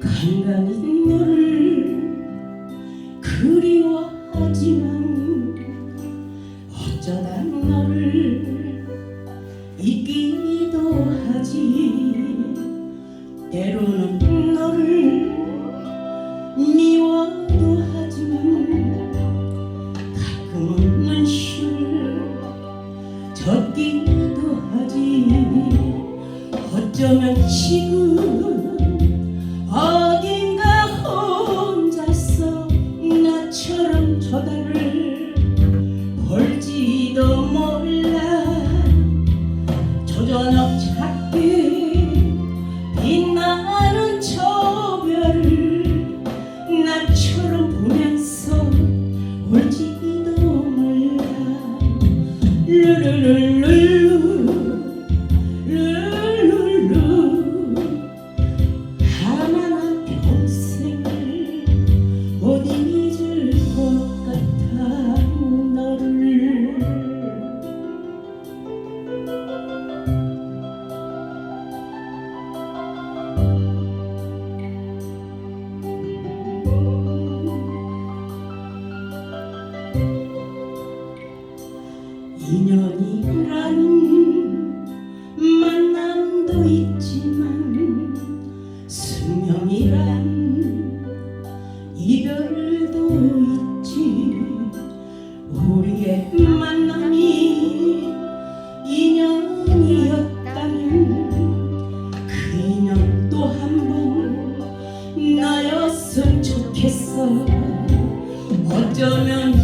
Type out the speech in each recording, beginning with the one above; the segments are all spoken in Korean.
간간히 너를 너를 잊기도 하지. 때로는 너를 미워도 하지만 가끔은 눈시를 젖기도 하지. 어쩌면 지금 인연이란 만남도 있지만 승명이란 이별도 있지. 우리의 만남이 인연이었다면 그 인연 또 한 번 나였으면 좋겠어. 어쩌면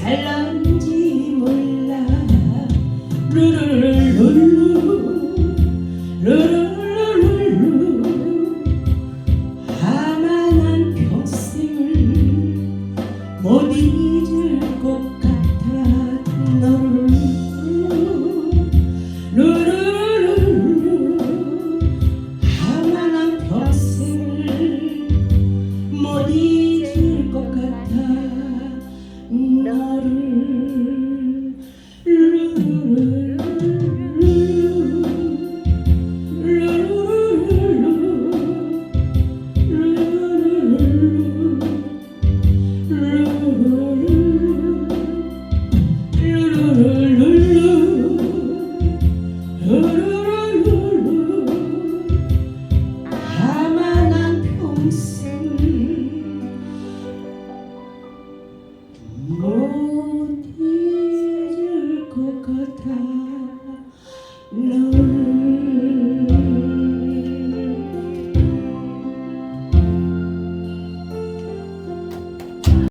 살란지 몰라. 루루루루루 루루루루루 아마 난 평생을 못 잊을 것 같아 못